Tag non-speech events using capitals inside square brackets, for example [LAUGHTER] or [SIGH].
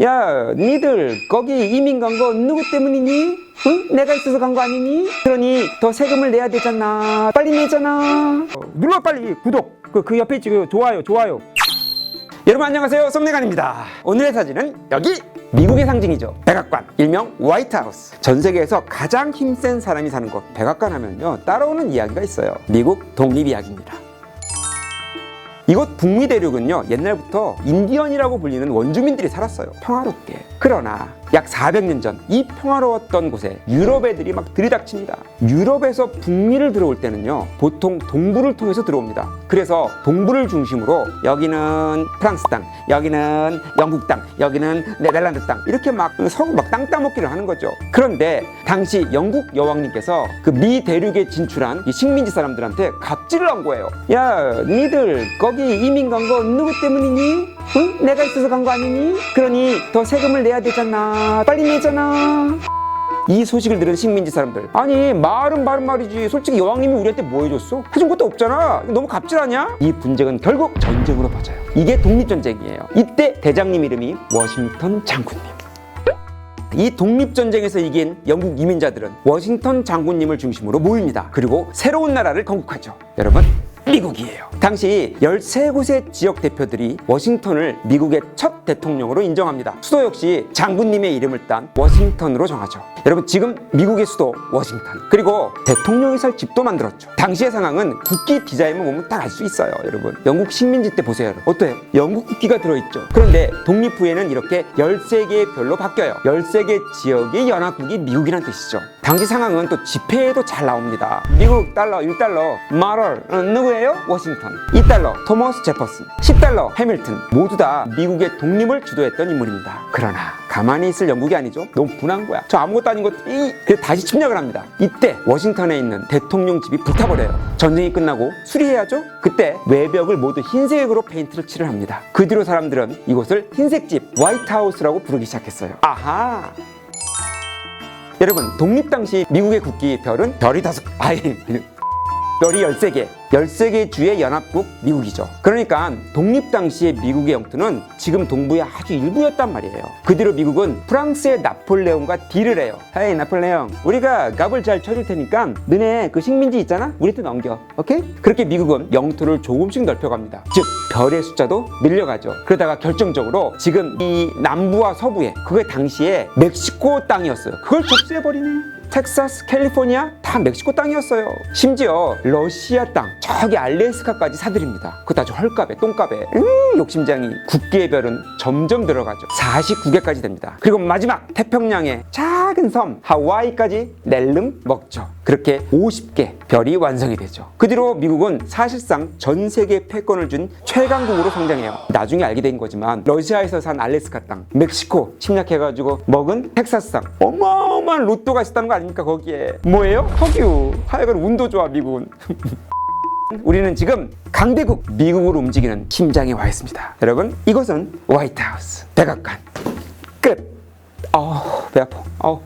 야, 니들 거기 이민 간 거 누구 때문이니? 응? 내가 있어서 간 거 아니니? 그러니 더 세금을 내야 되잖아. 빨리 내잖아. 어, 눌러 빨리 구독. 그, 그 옆에 있지. 그 좋아요, 좋아요. 여러분 안녕하세요. 썸네간입니다. 오늘의 사진은 여기 미국의 상징이죠. 백악관, 일명 화이트하우스. 전 세계에서 가장 힘센 사람이 사는 곳 백악관 하면요 따라오는 이야기가 있어요. 미국 독립 이야기입니다. 이곳 북미 대륙은요 옛날부터 인디언이라고 불리는 원주민들이 살았어요. 평화롭게. 그러나 약 400년 전 이 평화로웠던 곳에 유럽 애들이 막 들이닥칩니다. 유럽에서 북미를 들어올 때는요 보통 동부를 통해서 들어옵니다. 그래서 동부를 중심으로 여기는 프랑스 땅 여기는 영국 땅 여기는 네덜란드 땅 이렇게 막 서로 막땅 따먹기를 하는 거죠. 그런데 당시 영국 여왕님께서 그 미 대륙에 진출한 이 식민지 사람들한테 갑질을 한 거예요 야 니들 거기 이민 간 거 누구 때문이니? 응? 내가 있어서 간 거 아니니? 그러니 더 세금을 내야 되잖아. 빨리 내잖아. 이 소식을 들은 식민지 사람들 아니 말은 말은 말이지 솔직히 여왕님이 우리한테 뭐 해줬어? 해준 것도 없잖아 너무 갑질하냐? 이 분쟁은 결국 전쟁으로 퍼져요 이게 독립전쟁이에요 이때 대장님 이름이 워싱턴 장군님 이 독립전쟁에서 이긴 영국 이민자들은 워싱턴 장군님을 중심으로 모입니다. 그리고 새로운 나라를 건국하죠. 여러분, 미국이에요. 당시 13곳의 지역 대표들이 워싱턴을 미국의 첫 대통령으로 인정합니다. 수도 역시 장군님의 이름을 딴 워싱턴으로 정하죠. 여러분, 지금 미국의 수도 워싱턴. 그리고 대통령이 살 집도 만들었죠. 당시의 상황은 국기 디자인만 보면 딱 알 수 있어요, 여러분. 영국 식민지 때 보세요. 여러분. 어때요? 영국 국기가 들어있죠. 그런데 독립 후에는 이렇게 13개의 별로 바뀌어요. 13개 지역의 연합국이 미국이란 뜻이죠. 당시 상황은 또 지폐에도 잘 나옵니다. 미국 달러 1달러 마럴 어, 누구예요? 워싱턴 2달러 토머스 제퍼슨 10달러 해밀턴 모두 다 미국의 독립을 주도했던 인물입니다. 그러나 가만히 있을 영국이 아니죠. 너무 분한 거야. 저 아무것도 아닌 것들이 그래서 다시 침략을 합니다. 이때 워싱턴에 있는 대통령 집이 불타버려요. 전쟁이 끝나고 수리해야죠. 그때 외벽을 모두 흰색으로 페인트를 칠을 합니다. 그 뒤로 사람들은 이곳을 흰색집 화이트하우스라고 부르기 시작했어요. 아하. 여러분 독립 당시 미국의 국기 별은 별이 다섯 아니 별이 13개 13개 주의 연합국 미국이죠. 그러니까 독립 당시의 미국의 영토는 지금 동부의 아주 일부였단 말이에요. 그 뒤로 미국은 프랑스의 나폴레옹과 딜을 해요. 헤이 나폴레옹. 우리가 갑을 잘 쳐줄 테니까 너네 그 식민지 있잖아? 우리한테 넘겨. 오케이? 그렇게 미국은 영토를 조금씩 넓혀갑니다. 즉 별의 숫자도 늘려가죠. 그러다가 결정적으로 지금 이 남부와 서부에 그게 당시에 멕시코 땅이었어요. 그걸 접수해버리네. 텍사스, 캘리포니아 다 멕시코 땅이었어요. 심지어 러시아 땅 저기 알래스카까지 사들입니다. 그것도 아주 헐값에 똥값에 음, 욕심장이 국기의 별은 점점 들어가죠. 49개까지 됩니다. 그리고 마지막 태평양의 작은 섬 하와이까지 낼름 먹죠. 그렇게 50개 별이 완성이 되죠. 그 뒤로 미국은 사실상 전 세계 패권을 준 최강국으로 성장해요. 나중에 알게 된 거지만 러시아에서 산 알래스카 땅, 멕시코 침략해가지고 먹은 텍사스 땅 어마어마한 로또가 있었다는 거 아닙니까 거기에 뭐예요? 석유 하여간 운도 좋아 미국은. [LAUGHS] 우리는 지금 강대국 미국으로 움직이는 심장에 와 있습니다. 여러분 이곳은 화이트하우스. 백악관. 끝. 어우 배 아파. 어우